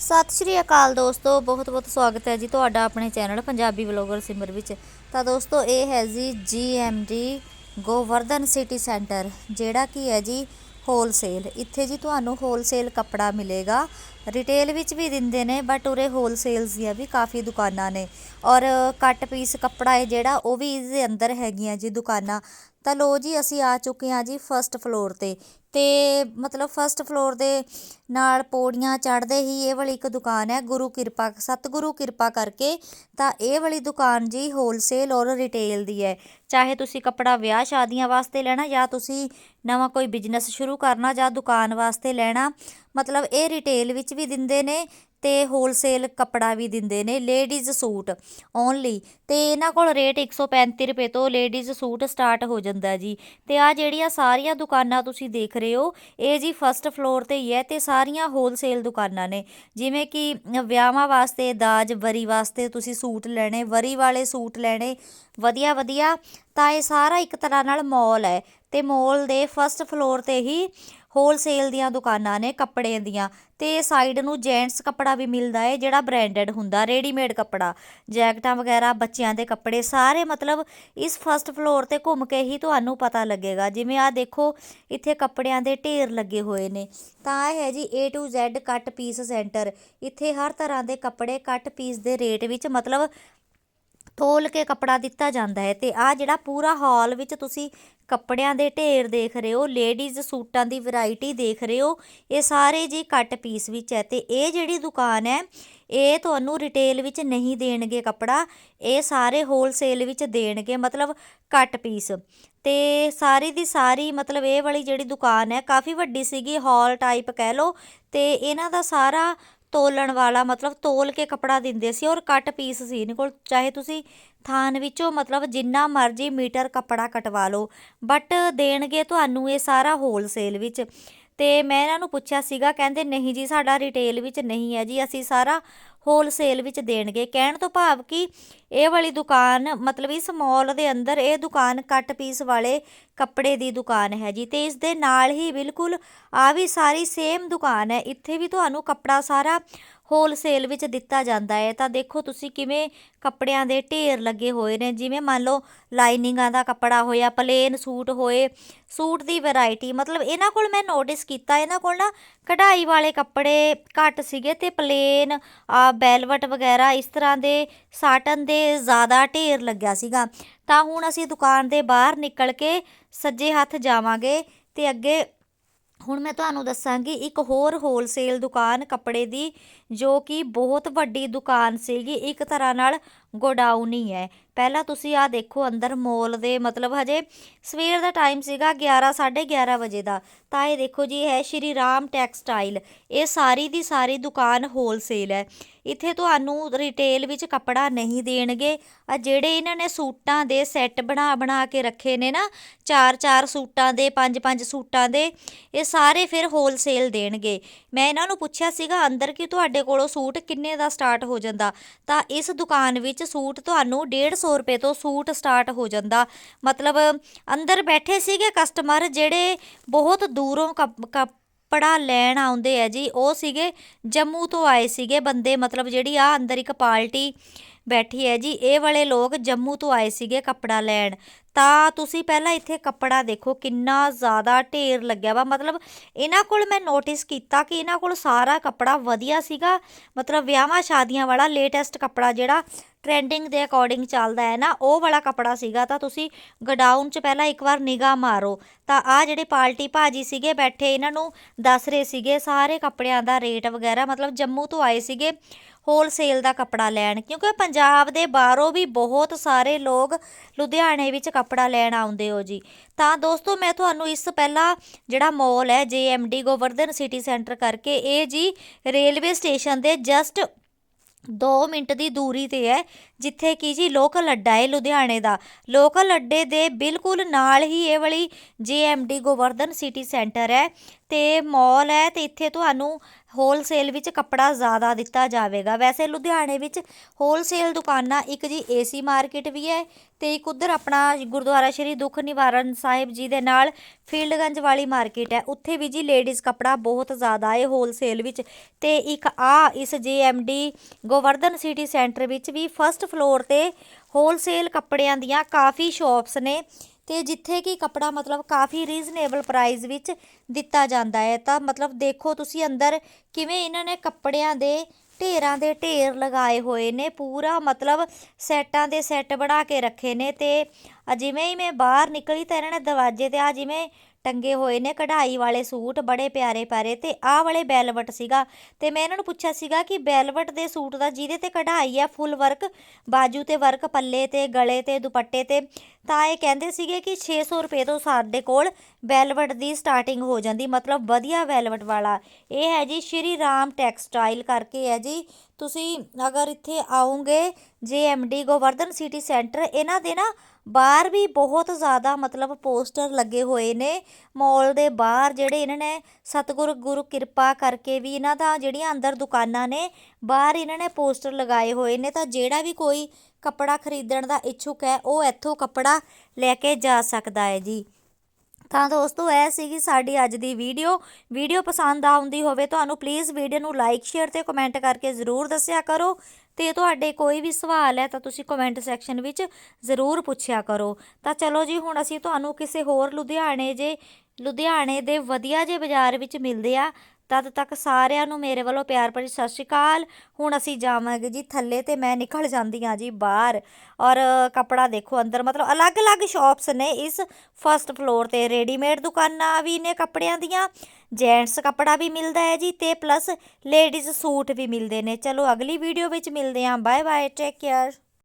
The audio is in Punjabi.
ਸਤਿ ਸ਼੍ਰੀ ਅਕਾਲ ਦੋਸਤੋ, ਬਹੁਤ ਬਹੁਤ ਸਵਾਗਤ ਹੈ ਜੀ ਤੁਹਾਡਾ ਆਪਣੇ ਚੈਨਲ ਪੰਜਾਬੀ ਵਲੋਗਰ ਸਿਮਰ ਵਿੱਚ। ਤਾਂ ਦੋਸਤੋ, ਇਹ ਹੈ ਜੀ ਜੀਐਮਡੀ ਗੋਵਰਧਨ ਸਿਟੀ ਸੈਂਟਰ, ਜਿਹੜਾ ਕੀ ਹੈ ਜੀ ਹੋਲਸੇਲ ਇੱਥੇ ਜੀ ਤੁਹਾਨੂੰ ਹੋਲਸੇਲ ਕੱਪੜਾ ਮਿਲੇਗਾ। ਰਿਟੇਲ ਵਿੱਚ ਵੀ ਦਿੰਦੇ ਨੇ ਬਟ ਉਰੇ ਹੋਲਸੇਲਸ ਦੀਆਂ ਵੀ ਕਾਫੀ ਦੁਕਾਨਾਂ ਨੇ। ਔਰ ਕੱਟ ਪੀਸ ਕੱਪੜਾ ਹੈ ਜਿਹੜਾ, ਉਹ ਵੀ ਇਸਦੇ ਅੰਦਰ ਹੈਗੀਆਂ ਜੀ ਦੁਕਾਨਾਂ। ਤਾਂ ਲੋ ਜੀ, ਅਸੀਂ ਆ ਚੁੱਕੇ ਹਾਂ ਜੀ ਫਸਟ ਫਲੋਰ ਤੇ। ਤੇ ਮਤਲਬ ਫਸਟ ਫਲੋਰ ਦੇ ਨਾਲ ਪੌੜੀਆਂ ਚੜ੍ਹਦੇ ਹੀ ਇਹ ਵਾਲੀ ਇੱਕ ਦੁਕਾਨ ਹੈ, ਗੁਰੂ ਕਿਰਪਾ, ਸਤਿਗੁਰੂ ਕਿਰਪਾ ਕਰਕੇ। ਤਾਂ ਇਹ ਵਾਲੀ ਦੁਕਾਨ ਜੀ ਹੋਲਸੇਲ ਔਰ ਰਿਟੇਲ ਦੀ ਹੈ। ਚਾਹੇ ਤੁਸੀਂ ਕੱਪੜਾ ਵਿਆਹ ਸ਼ਾਦੀਆਂ ਵਾਸਤੇ ਲੈਣਾ ਜਾਂ ਤੁਸੀਂ ਨਵਾਂ ਕੋਈ ਬਿਜ਼ਨਸ ਸ਼ੁਰੂ ਕਰਨਾ ਜਾਂ ਦੁਕਾਨ ਵਾਸਤੇ ਲੈਣਾ, ਮਤਲਬ ਇਹ ਰਿਟੇਲ ਵਿੱਚ ਵੀ ਦਿੰਦੇ ਨੇ। ਅਤੇ ਹੋਲਸੇਲ ਕੱਪੜਾ ਵੀ ਦਿੰਦੇ ਨੇ ਲੇਡੀਜ਼ ਸੂਟ ਓਨਲੀ ਅਤੇ ਇਹਨਾਂ ਕੋਲ ਰੇਟ 135 ਰੁਪਏ ਤੋਂ ਲੇਡੀਜ਼ ਸੂਟ ਸਟਾਰਟ ਹੋ ਜਾਂਦਾ ਜੀ। ਅਤੇ ਆਹ ਜਿਹੜੀਆਂ ਸਾਰੀਆਂ ਦੁਕਾਨਾਂ ਤੁਸੀਂ ਦੇਖ ਰਹੇ ਹੋ, ਇਹ ਜੀ ਫਸਟ ਫਲੋਰ ਤੇ ਹੀ ਹੈ ਅਤੇ ਸਾਰੀਆਂ ਹੋਲਸੇਲ ਦੁਕਾਨਾਂ ਨੇ। ਜਿਵੇਂ ਕਿ ਵਿਆਹਾਂ ਵਾਸਤੇ ਦਾਜ, ਵਰੀ ਵਾਸਤੇ ਤੁਸੀਂ ਸੂਟ ਲੈਣੇ, ਵਰੀ ਵਾਲੇ ਸੂਟ ਲੈਣੇ, ਵਧੀਆ ਵਧੀਆ। ਤਾਂ ਇਹ ਸਾਰਾ ਇੱਕ ਤਰ੍ਹਾਂ ਨਾਲ ਮਾਲ ਹੈ। ਅਤੇ ਮੌਲ ਦੇ ਫਸਟ ਫਲੋਰ ਤੇ ਹੀ ਹੋਲਸੇਲ ਦੀਆਂ ਦੁਕਾਨਾਂ ਨੇ ਕੱਪੜੇ ਦੀਆਂ ਤੇ ਸਾਈਡ ਨੂੰ ਜੈਂਟਸ ਕੱਪੜਾ ਵੀ ਮਿਲਦਾ ਹੈ ਜਿਹੜਾ ਬ੍ਰਾਂਡਡ ਹੁੰਦਾ ਰੈਡੀਮੇਡ ਕੱਪੜਾ। ਜੈਕਟਾਂ ਵਗੈਰਾ, ਬੱਚਿਆਂ ਦੇ ਕੱਪੜੇ, ਸਾਰੇ ਮਤਲਬ ਇਸ ਫਸਟ ਫਲੋਰ ਤੇ ਘੁੰਮ ਕੇ ਹੀ ਤੁਹਾਨੂੰ ਪਤਾ ਲੱਗੇਗਾ। ਜਿਵੇਂ ਆ ਦੇਖੋ, ਇੱਥੇ ਕੱਪੜਿਆਂ ਦੇ ਢੇਰ ਲੱਗੇ ਹੋਏ ਨੇ। ਤਾਂ ਇਹ ਹੈ ਜੀ, A to Z cut piece centre ਇੱਥੇ ਹਰ ਤਰ੍ਹਾਂ ਦੇ ਕੱਪੜੇ ਕੱਟ ਪੀਸ ਦੇ ਰੇਟ ਵਿੱਚ ਮਤਲਬ ਤੋਲ ਕੇ ਕੱਪੜਾ ਦਿੱਤਾ ਜਾਂਦਾ ਹੈ ਤੇ ਆ ਜਿਹੜਾ ਪੂਰਾ ਹਾਲ ਵਿੱਚ ਤੁਸੀਂ ਕੱਪੜਿਆਂ ਦੇ ਢੇਰ ਦੇਖ ਰਹੇ ਹੋ, ਲੇਡੀਜ਼ ਸੂਟਾਂ ਦੀ ਵੈਰਾਈਟੀ ਦੇਖ ਰਹੇ ਹੋ, ਇਹ ਸਾਰੇ ਜੀ ਕੱਟ ਪੀਸ ਵਿੱਚ ਹੈ ਤੇ ਇਹ ਜਿਹੜੀ ਦੁਕਾਨ ਹੈ, ਇਹ ਤੁਹਾਨੂੰ ਰਿਟੇਲ ਵਿੱਚ ਨਹੀਂ ਦੇਣਗੇ ਕੱਪੜਾ, ਇਹ ਸਾਰੇ ਹੋਲਸੇਲ ਵਿੱਚ ਦੇਣਗੇ, ਮਤਲਬ ਕੱਟ ਪੀਸ। ਤੇ ਸਾਰੀ ਦੀ ਸਾਰੀ ਮਤਲਬ ਇਹ ਵਾਲੀ ਜਿਹੜੀ ਦੁਕਾਨ ਹੈ, ਕਾਫੀ ਵੱਡੀ ਸੀਗੀ ਹਾਲ ਟਾਈਪ ਕਹਿ ਲਓ, ਤੇ ਇਹਨਾਂ ਦਾ ਸਾਰਾ ਤੋਲਣ ਵਾਲਾ, ਮਤਲਬ ਤੋਲ ਕੇ ਕੱਪੜਾ ਦਿੰਦੇ ਸੀ ਔਰ ਕੱਟ ਪੀਸ ਸੀ ਇਹਨਾਂ ਕੋਲ। ਚਾਹੇ ਤੁਸੀਂ ਥਾਨ ਵਿੱਚੋਂ ਮਤਲਬ ਜਿੰਨਾ ਮਰਜ਼ੀ ਮੀਟਰ ਕੱਪੜਾ ਕਟਵਾ ਲਓ ਬਟ ਦੇਣਗੇ ਤੁਹਾਨੂੰ ਇਹ ਸਾਰਾ ਹੋਲਸੇਲ ਵਿੱਚ। ਤੇ ਮੈਂ ਇਹਨਾਂ ਨੂੰ ਪੁੱਛਿਆ ਸੀਗਾ, ਕਹਿੰਦੇ, ਨਹੀਂ ਜੀ, ਸਾਡਾ ਰਿਟੇਲ ਵਿੱਚ ਨਹੀਂ ਹੈ ਜੀ, ਅਸੀਂ ਸਾਰਾ ਹੋਲਸੇਲ ਵਿੱਚ ਦੇਣਗੇ। ਕਹਿਣ ਤੋਂ ਭਾਵ ਕਿ ਇਹ ਵਾਲੀ ਦੁਕਾਨ, ਮਤਲਬ ਇਸ ਮਾਲ ਦੇ ਅੰਦਰ ਇਹ ਦੁਕਾਨ ਕੱਟ ਪੀਸ ਵਾਲੇ ਕੱਪੜੇ ਦੀ ਦੁਕਾਨ ਹੈ ਜੀ। ਤੇ ਇਸ ਦੇ ਨਾਲ ਹੀ ਬਿਲਕੁਲ ਆ ਵੀ ਸਾਰੀ ਸੇਮ ਦੁਕਾਨ ਹੈ। ਇੱਥੇ ਵੀ ਤੁਹਾਨੂੰ ਕੱਪੜਾ ਸਾਰਾ ਹੋਲਸੇਲ ਵਿੱਚ ਦਿੱਤਾ ਜਾਂਦਾ ਹੈ। ਤਾਂ ਦੇਖੋ ਤੁਸੀਂ ਕਿਵੇਂ ਕੱਪੜਿਆਂ ਦੇ ਢੇਰ ਲੱਗੇ ਹੋਏ ਨੇ। ਜਿਵੇਂ ਮੰਨ ਲਓ ਲਾਈਨਿੰਗਾਂ ਦਾ ਕੱਪੜਾ ਹੋਇਆ ਪਲੇਨ ਸੂਟ ਹੋਏ ਸੂਟ ਦੀ ਵੈਰਾਈਟੀ ਮਤਲਬ ਇਹਨਾਂ ਕੋਲ ਮੈਂ ਨੋਟਿਸ ਕੀਤਾ, ਇਹਨਾਂ ਕੋਲ ਨਾ ਕਢਾਈ ਵਾਲੇ ਕੱਪੜੇ ਘੱਟ ਸੀਗੇ ਤੇ ਪਲੇਨ ਆ ਬੈਲਵਟ ਵਗੈਰਾ ਇਸ ਤਰ੍ਹਾਂ ਦੇ ਸਾਟਨ ਦੇ ਜ਼ਿਆਦਾ ਢੇਰ ਲੱਗਿਆ ਸੀਗਾ। ਤਾਂ ਹੁਣ ਅਸੀਂ ਦੁਕਾਨ ਦੇ ਬਾਹਰ ਨਿਕਲ ਕੇ ਸੱਜੇ ਹੱਥ ਜਾਵਾਂਗੇ ਤੇ ਅੱਗੇ ਹੁਣ ਮੈਂ ਤੁਹਾਨੂੰ ਦੱਸਾਂਗੀ ਇੱਕ ਹੋਰ ਹੋਲਸੇਲ ਦੁਕਾਨ ਕੱਪੜੇ ਦੀ, ਜੋ ਕਿ ਬਹੁਤ ਵੱਡੀ ਦੁਕਾਨ ਸੀਗੀ। ਇੱਕ ਤਰ੍ਹਾਂ ਨਾਲ ਗੋਡਾਊਨ ਹੀ ਹੈ। ਪਹਿਲਾਂ ਤੁਸੀਂ ਆ ਦੇਖੋ ਅੰਦਰ ਮੋਲ ਦੇ, ਮਤਲਬ ਹਜੇ ਸਵੇਰ ਦਾ ਟਾਈਮ ਸੀਗਾ 11 11:30 ਵਜੇ ਦਾ। ਤਾਂ ਇਹ ਦੇਖੋ ਜੀ ਹੈ ਸ਼੍ਰੀ ਰਾਮ ਟੈਕਸਟਾਈਲ। ਇਹ ਸਾਰੀ ਦੀ ਸਾਰੀ ਦੁਕਾਨ ਹੋਲਸੇਲ ਹੈ। ਇੱਥੇ ਤੁਹਾਨੂੰ ਰਿਟੇਲ ਵਿੱਚ ਕੱਪੜਾ ਨਹੀਂ ਦੇਣਗੇ। ਆ ਜਿਹੜੇ ਇਹਨਾਂ ਨੇ ਸੂਟਾਂ ਦੇ ਸੈੱਟ ਬਣਾ ਬਣਾ ਕੇ ਰੱਖੇ ਨੇ ਨਾ, ਚਾਰ ਚਾਰ ਸੂਟਾਂ ਦੇ, ਪੰਜ ਪੰਜ ਸੂਟਾਂ ਦੇ, ਇਹ ਸਾਰੇ ਫਿਰ ਹੋਲਸੇਲ ਦੇਣਗੇ। ਮੈਂ ਇਹਨਾਂ ਨੂੰ ਪੁੱਛਿਆ ਸੀਗਾ, ਅੰਦਰ ਕਿ ਤੁਹਾਡੇ ਕੋਲੋਂ ਸੂਟ ਕਿੰਨੇ ਦਾ ਸਟਾਰਟ ਹੋ ਜਾਂਦਾ? ਤਾਂ ਇਸ ਦੁਕਾਨ ਵਿੱਚ ਸੂਟ ਤੁਹਾਨੂੰ 150 ਰੁਪਏ ਤੋਂ ਸੂਟ ਸਟਾਰਟ ਹੋ ਜਾਂਦਾ। ਮਤਲਬ ਅੰਦਰ ਬੈਠੇ ਸੀਗੇ ਕਸਟਮਰ ਜਿਹੜੇ ਬਹੁਤ ਦੂਰੋਂ ਕੱਪ- ਕੱਪੜਾ ਲੈਣ ਆਉਂਦੇ ਆ ਜੀ, ਉਹ ਸੀਗੇ ਜੰਮੂ ਤੋਂ ਆਏ ਸੀਗੇ ਬੰਦੇ, ਮਤਲਬ ਜਿਹੜੀ ਆ ਅੰਦਰ ਇੱਕ ਪਾਰਟੀ ਬੈਠੀ ਹੈ ਜੀ, ਇਹ ਵਾਲੇ ਲੋਕ ਜੰਮੂ ਤੋਂ ਆਏ ਸੀਗੇ ਕੱਪੜਾ ਲੈਣ। ਤਾਂ ਤੁਸੀਂ ਪਹਿਲਾਂ ਇੱਥੇ ਕੱਪੜਾ ਦੇਖੋ, ਕਿੰਨਾ ਜ਼ਿਆਦਾ ਢੇਰ ਲੱਗਿਆ ਵਾ। ਮਤਲਬ ਇਹਨਾਂ ਕੋਲ ਮੈਂ ਨੋਟਿਸ ਕੀਤਾ ਕਿ ਇਹਨਾਂ ਕੋਲ ਸਾਰਾ ਕੱਪੜਾ ਵਧੀਆ ਸੀਗਾ। ਮਤਲਬ ਵਿਆਹਾਂ ਸ਼ਾਦੀਆਂ ਵਾਲਾ ਲੇਟੈਸਟ ਕੱਪੜਾ ਜਿਹੜਾ ਟ੍ਰੈਂਡਿੰਗ ਦੇ ਅਕੋਰਡਿੰਗ ਚੱਲਦਾ ਹੈ ਨਾ, ਉਹ ਵਾਲਾ ਕੱਪੜਾ ਸੀਗਾ। ਤਾਂ ਤੁਸੀਂ ਗਡਾਊਨ 'ਚ ਪਹਿਲਾਂ ਇੱਕ ਵਾਰ ਨਿਗਾਹ ਮਾਰੋ। ਤਾਂ ਆ ਜਿਹੜੇ ਪਾਰਟੀ ਭਾਜੀ ਸੀਗੇ ਬੈਠੇ, ਇਹਨਾਂ ਨੂੰ ਦੱਸ ਰਹੇ ਸੀਗੇ ਸਾਰੇ ਕੱਪੜਿਆਂ ਦਾ ਰੇਟ ਵਗੈਰਾ। ਮਤਲਬ ਜੰਮੂ ਤੋਂ ਆਏ ਸੀਗੇ ਹੋਲਸੇਲ ਦਾ ਕੱਪੜਾ ਲੈਣ। ਕਿਉਂਕਿ ਪੰਜਾਬ ਦੇ ਬਾਹਰੋਂ ਵੀ ਬਹੁਤ ਸਾਰੇ ਲੋਕ ਲੁਧਿਆਣੇ ਵਿੱਚ ਕੱਪੜਾ ਲੈਣ ਆਉਂਦੇ ਹੋ ਜੀ। ਤਾਂ ਦੋਸਤੋ, ਮੈਂ ਤੁਹਾਨੂੰ ਇਸ ਪਹਿਲਾਂ ਜਿਹੜਾ ਮੋਲ ਹੈ ਜੇਐਮਡੀ ਗੋਵਰਧਨ ਸਿਟੀ ਸੈਂਟਰ ਕਰਕੇ, ਇਹ ਜੀ ਰੇਲਵੇ ਸਟੇਸ਼ਨ ਦੇ ਜਸਟ 2 ਮਿੰਟ ਦੀ ਦੂਰੀ ਤੇ ਹੈ, ਜਿੱਥੇ ਕਿ ਜੀ ਲੋਕਲ ਅੱਡਾ ਹੈ ਲੁਧਿਆਣੇ ਦਾ। ਲੋਕਲ ਅੱਡੇ ਦੇ ਬਿਲਕੁਲ ਨਾਲ ਹੀ ਇਹ ਵਾਲੀ ਜੀਐਮਡੀ ਗੋਵਰਧਨ ਸਿਟੀ ਸੈਂਟਰ ਹੈ। ਤੇ ਮਾਲ ਹੈ ਤੇ ਇੱਥੇ ਤੁਹਾਨੂੰ ਹੋਲਸੇਲ ਵਿੱਚ ਕੱਪੜਾ ਜ਼ਿਆਦਾ ਦਿੱਤਾ ਜਾਵੇਗਾ। ਵੈਸੇ ਲੁਧਿਆਣੇ ਵਿੱਚ ਹੋਲਸੇਲ ਦੁਕਾਨਾਂ ਇੱਕ ਜੀ ਏਸੀ ਮਾਰਕੀਟ ਵੀ ਹੈ ਤੇ ਇੱਕ ਉਧਰ ਆਪਣਾ ਗੁਰਦੁਆਰਾ ਸ਼੍ਰੀ ਦੁੱਖ ਨਿਵਾਰਨ ਸਾਹਿਬ ਜੀ ਦੇ ਨਾਲ ਫੀਲਡਗੰਜ ਵਾਲੀ ਮਾਰਕੀਟ ਹੈ। ਉੱਥੇ ਵੀ ਜੀ ਲੇਡੀਜ਼ ਕੱਪੜਾ ਬਹੁਤ ਜ਼ਿਆਦਾ ਹੈ ਹੋਲਸੇਲ ਵਿੱਚ ਤੇ ਇੱਕ ਆ ਇਸ ਜੀਐਮਡੀ ਗੋਵਰਧਨ ਸਿਟੀ ਸੈਂਟਰ ਵਿੱਚ ਵੀ ਫਰਸਟ ਫਲੋਰ ਤੇ ਹੋਲਸੇਲ ਕੱਪੜਿਆਂ ਦੀਆਂ ਕਾਫੀ ਸ਼ਾਪਸ ਨੇ। ਤੇ ਜਿੱਥੇ ਕਿ ਕੱਪੜਾ ਮਤਲਬ ਕਾਫੀ ਰੀਜ਼ਨੇਬਲ ਪ੍ਰਾਈਸ ਵਿੱਚ ਦਿੱਤਾ ਜਾਂਦਾ ਹੈ। ਤਾਂ ਮਤਲਬ ਦੇਖੋ ਤੁਸੀਂ ਅੰਦਰ ਕਿਵੇਂ ਇਹਨਾਂ ਨੇ ਕੱਪੜਿਆਂ ਦੇ ਢੇਰਾਂ ਦੇ ਢੇਰ ਲਗਾਏ ਹੋਏ ਨੇ, ਪੂਰਾ ਮਤਲਬ ਸੈੱਟਾਂ ਦੇ ਸੈੱਟ ਬਣਾ ਕੇ ਰੱਖੇ ਨੇ ਤੇ ਜਿਵੇਂ ਹੀ ਮੈਂ ਬਾਹਰ ਨਿਕਲੀ ਤਾਂ ਇਹਨਾਂ ਨੇ ਦਰਵਾਜ਼ੇ ਤੇ ਆ ਜਿਵੇਂ ਟੰਗੇ ਹੋਏ ਨੇ ਕਢਾਈ ਵਾਲੇ ਸੂਟ ਬੜੇ ਪਿਆਰੇ ਪਿਆਰੇ ਤੇ ਆਹ ਵਾਲੇ ਬੈਲਵਟ ਸੀਗਾ। ਤੇ ਮੈਂ ਇਹਨਾਂ ਨੂੰ ਪੁੱਛਿਆ ਸੀਗਾ ਕਿ ਬੈਲਵਟ ਦੇ ਸੂਟ ਦਾ ਜਿਹਦੇ ਤੇ ਕਢਾਈ ਹੈ ਫੁੱਲ ਵਰਕ, ਬਾਜੂ ਤੇ ਵਰਕ, ਪੱਲੇ ਤੇ ਗਲੇ ਤੇ ਦੁਪੱਟੇ ਤੇ ਤਾਂ ਇਹ ਕਹਿੰਦੇ ਸੀਗੇ ਕਿ 600 ਰੁਪਏ ਤੋਂ ਸਾਡੇ ਕੋਲ ਵੈਲਵਟ ਦੀ ਸਟਾਰਟਿੰਗ ਹੋ ਜਾਂਦੀ, ਮਤਲਬ ਵਧੀਆ ਵੈਲਵਟ ਵਾਲਾ। ਇਹ ਹੈ ਜੀ ਸ਼੍ਰੀ ਰਾਮ ਟੈਕਸਟਾਈਲ ਕਰਕੇ ਹੈ ਜੀ। ਤੁਸੀਂ ਅਗਰ ਇੱਥੇ ਆਉਂਗੇ ਜੇ ਆਓਗੇ ਡੀ ਗੋਵਰਧਨ ਸਿਟੀ ਸੈਂਟਰ ਇਹਨਾਂ ਦੇ ਨਾ ਬਾਹਰ ਵੀ ਬਹੁਤ ਜ਼ਿਆਦਾ ਮਤਲਬ ਪੋਸਟਰ ਲੱਗੇ ਹੋਏ ਨੇ। ਮਾਲ ਦੇ ਬਾਹਰ ਜਿਹੜੇ ਇਹਨਾਂ ਨੇ ਸਤਿਗੁਰ ਗੁਰੂ ਕਿਰਪਾ ਕਰਕੇ ਵੀ ਇਹਨਾਂ ਦਾ ਜਿਹੜੀਆਂ ਅੰਦਰ ਦੁਕਾਨਾਂ ਨੇ, ਬਾਹਰ ਇਹਨਾਂ ਨੇ ਪੋਸਟਰ ਲਗਾਏ ਹੋਏ ਨੇ। ਤਾਂ ਜਿਹੜਾ ਵੀ ਕੋਈ ਕੱਪੜਾ ਖਰੀਦਣ ਦਾ ਇੱਛੁਕ ਹੈ, ਉਹ ਇੱਥੋਂ ਕੱਪੜਾ ਲੈ ਕੇ ਜਾ ਸਕਦਾ ਹੈ ਜੀ। ਤਾਂ ਦੋਸਤੋ, ਇਹ ਸੀਗੀ ਸਾਡੀ ਅੱਜ ਦੀ ਵੀਡੀਓ। ਵੀਡੀਓ ਪਸੰਦ ਆਉਂਦੀ ਹੋਵੇ ਤੁਹਾਨੂੰ ਪਲੀਜ਼ ਵੀਡੀਓ ਨੂੰ ਲਾਈਕ ਸ਼ੇਅਰ ਤੇ ਕਮੈਂਟ ਕਰਕੇ ਜ਼ਰੂਰ ਦੱਸਿਆ ਕਰੋ। ਤੇ ਤੁਹਾਡੇ ਕੋਈ ਵੀ ਸਵਾਲ ਹੈ, ਤਾਂ ਤੁਸੀਂ ਕਮੈਂਟ ਸੈਕਸ਼ਨ ਵਿੱਚ ਜ਼ਰੂਰ ਪੁੱਛਿਆ ਕਰੋ। ਤਾਂ ਚਲੋ ਜੀ, ਹੁਣ ਅਸੀਂ ਤੁਹਾਨੂੰ ਕਿਸੇ ਹੋਰ ਲੁਧਿਆਣੇ ਜੇ, ਲੁਧਿਆਣੇ ਦੇ ਵਧੀਆ ਜੇ ਬਾਜ਼ਾਰ ਵਿੱਚ ਮਿਲਦੇ ਆ ਤਦ ਤੱਕ ਸਾਰਿਆਂ ਨੂੰ ਮੇਰੇ ਵੱਲੋਂ ਪਿਆਰ ਭਰੀ ਸਤਿ ਸ਼੍ਰੀ ਅਕਾਲ। ਹੁਣ ਅਸੀਂ ਜਾਵਾਂਗੇ ਜੀ ਥੱਲੇ ਤੇ ਮੈਂ ਨਿਕਲ ਜਾਂਦੀ ਹਾਂ ਜੀ ਬਾਹਰ। ਔਰ ਕਪੜਾ ਦੇਖੋ ਅੰਦਰ, ਮਤਲਬ ਅਲੱਗ-ਅਲੱਗ ਸ਼ਾਪਸ ਨੇ ਇਸ ਫਰਸਟ ਫਲੋਰ ਤੇ ਰੈਡੀਮੇਡ ਦੁਕਾਨਾਂ ਵੀ ਨੇ ਕੱਪੜਿਆਂ ਦੀਆਂ। ਜੈਂਟਸ ਕੱਪੜਾ ਵੀ ਮਿਲਦਾ ਹੈ ਜੀ ਤੇ ਪਲੱਸ ਲੇਡੀਜ਼ ਸੂਟ ਵੀ ਮਿਲਦੇ ਨੇ। ਚਲੋ ਅਗਲੀ ਵੀਡੀਓ ਵਿੱਚ ਮਿਲਦੇ ਹਾਂ। Bye bye take care